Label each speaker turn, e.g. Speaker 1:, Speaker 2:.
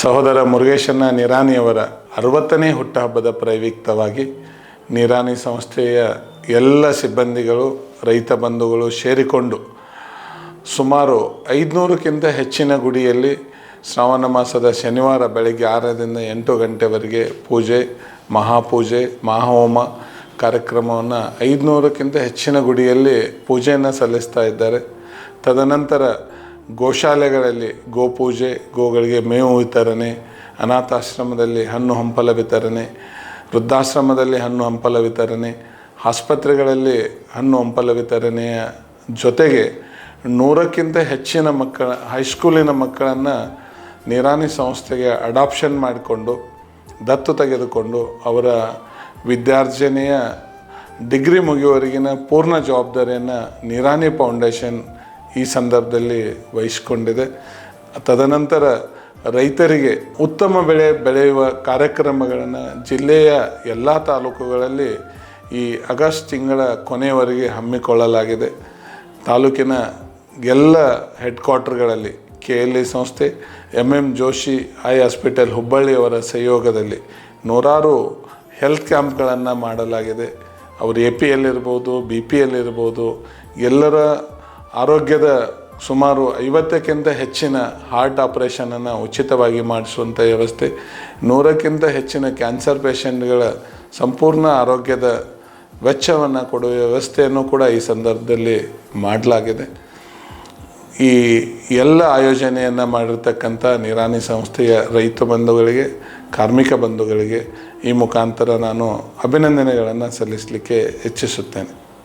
Speaker 1: ಸಹೋದರ ಮುರುಗೇಶನ ನಿರಾಣಿಯವರ ಅರವತ್ತನೇ ಹುಟ್ಟುಹಬ್ಬದ ಪ್ರಯುಕ್ತವಾಗಿ ನಿರಾಣಿ ಸಂಸ್ಥೆಯ ಎಲ್ಲ ಸಿಬ್ಬಂದಿಗಳು, ರೈತ ಬಂಧುಗಳು ಸೇರಿಕೊಂಡು ಸುಮಾರು ಐದುನೂರಕ್ಕಿಂತ ಹೆಚ್ಚಿನ ಗುಡಿಯಲ್ಲಿ ಶ್ರಾವಣ ಮಾಸದ ಶನಿವಾರ ಬೆಳಗ್ಗೆ ಆರರಿಂದ ಎಂಟು ಗಂಟೆವರೆಗೆ ಪೂಜೆ, ಮಹಾಪೂಜೆ, ಮಹಾಹೋಮ ಕಾರ್ಯಕ್ರಮವನ್ನು ಐದುನೂರಕ್ಕಿಂತ ಹೆಚ್ಚಿನ ಗುಡಿಯಲ್ಲಿ ಪೂಜೆಯನ್ನು ಸಲ್ಲಿಸ್ತಾ ಇದ್ದಾರೆ. ತದನಂತರ ಗೋಶಾಲೆಗಳಲ್ಲಿ ಗೋಪೂಜೆ, ಗೋಗಳಿಗೆ ಮೇವು ವಿತರಣೆ, ಅನಾಥಾಶ್ರಮದಲ್ಲಿ ಹಣ್ಣು ಹಂಪಲ ವಿತರಣೆ, ವೃದ್ಧಾಶ್ರಮದಲ್ಲಿ ಹಣ್ಣು ಹಂಪಲ ವಿತರಣೆ, ಆಸ್ಪತ್ರೆಗಳಲ್ಲಿ ಹಣ್ಣು ಹಂಪಲ ವಿತರಣೆಯ ಜೊತೆಗೆ ನೂರಕ್ಕಿಂತ ಹೆಚ್ಚಿನ ಮಕ್ಕಳ, ಹೈಸ್ಕೂಲಿನ ಮಕ್ಕಳನ್ನು ನಿರಾನಿ ಸಂಸ್ಥೆಗೆ ಅಡಾಪ್ಷನ್ ಮಾಡಿಕೊಂಡು, ದತ್ತು ತೆಗೆದುಕೊಂಡು ಅವರ ವಿದ್ಯಾರ್ಜನೆಯ ಡಿಗ್ರಿ ಮುಗಿಯುವವರೆಗಿನ ಪೂರ್ಣ ಜವಾಬ್ದಾರಿಯನ್ನು ನಿರಾನಿ ಫೌಂಡೇಶನ್ ಈ ಸಂದರ್ಭದಲ್ಲಿ ವಹಿಸಿಕೊಂಡಿದೆ. ತದನಂತರ ರೈತರಿಗೆ ಉತ್ತಮ ಬೆಳೆ ಬೆಳೆಯುವ ಕಾರ್ಯಕ್ರಮಗಳನ್ನು ಜಿಲ್ಲೆಯ ಎಲ್ಲ ತಾಲೂಕುಗಳಲ್ಲಿ ಈ ಆಗಸ್ಟ್ ತಿಂಗಳ ಕೊನೆಯವರೆಗೆ ಹಮ್ಮಿಕೊಳ್ಳಲಾಗಿದೆ. ತಾಲೂಕಿನ ಎಲ್ಲ ಹೆಡ್ ಕ್ವಾರ್ಟರ್ಗಳಲ್ಲಿ ಕೆ ಎಲ್ ಇ ಸಂಸ್ಥೆ ಎಂ ಎಂ ಜೋಶಿ ಐ ಹಾಸ್ಪಿಟಲ್ ಹುಬ್ಬಳ್ಳಿಯವರ ಸಹಯೋಗದಲ್ಲಿ ನೂರಾರು ಹೆಲ್ತ್ ಕ್ಯಾಂಪ್ಗಳನ್ನು ಮಾಡಲಾಗಿದೆ. ಅವರು ಎ ಪಿ ಎಲ್ ಇರ್ಬೋದು, ಬಿ ಪಿ ಎಲ್ ಇರ್ಬೋದು, ಎಲ್ಲರ ಆರೋಗ್ಯದ ಸುಮಾರು ಐವತ್ತಕ್ಕಿಂತ ಹೆಚ್ಚಿನ ಹಾರ್ಟ್ ಆಪರೇಷನನ್ನು ಉಚಿತವಾಗಿ ಮಾಡಿಸುವಂಥ ವ್ಯವಸ್ಥೆ, ನೂರಕ್ಕಿಂತ ಹೆಚ್ಚಿನ ಕ್ಯಾನ್ಸರ್ ಪೇಷಂಟ್ಗಳ ಸಂಪೂರ್ಣ ಆರೋಗ್ಯದ ವೆಚ್ಚವನ್ನು ಕೊಡುವ ವ್ಯವಸ್ಥೆಯನ್ನು ಕೂಡ ಈ ಸಂದರ್ಭದಲ್ಲಿ ಮಾಡಲಾಗಿದೆ. ಈ ಎಲ್ಲ ಆಯೋಜನೆಯನ್ನು ಮಾಡಿರ್ತಕ್ಕಂಥ ನಿರಾಣಿ ಸಂಸ್ಥೆಯ ರೈತ ಬಂಧುಗಳಿಗೆ, ಕಾರ್ಮಿಕ ಬಂಧುಗಳಿಗೆ ಈ ಮುಖಾಂತರ ನಾನು ಅಭಿನಂದನೆಗಳನ್ನು ಸಲ್ಲಿಸಲಿಕ್ಕೆ ಇಚ್ಛಿಸುತ್ತೇನೆ.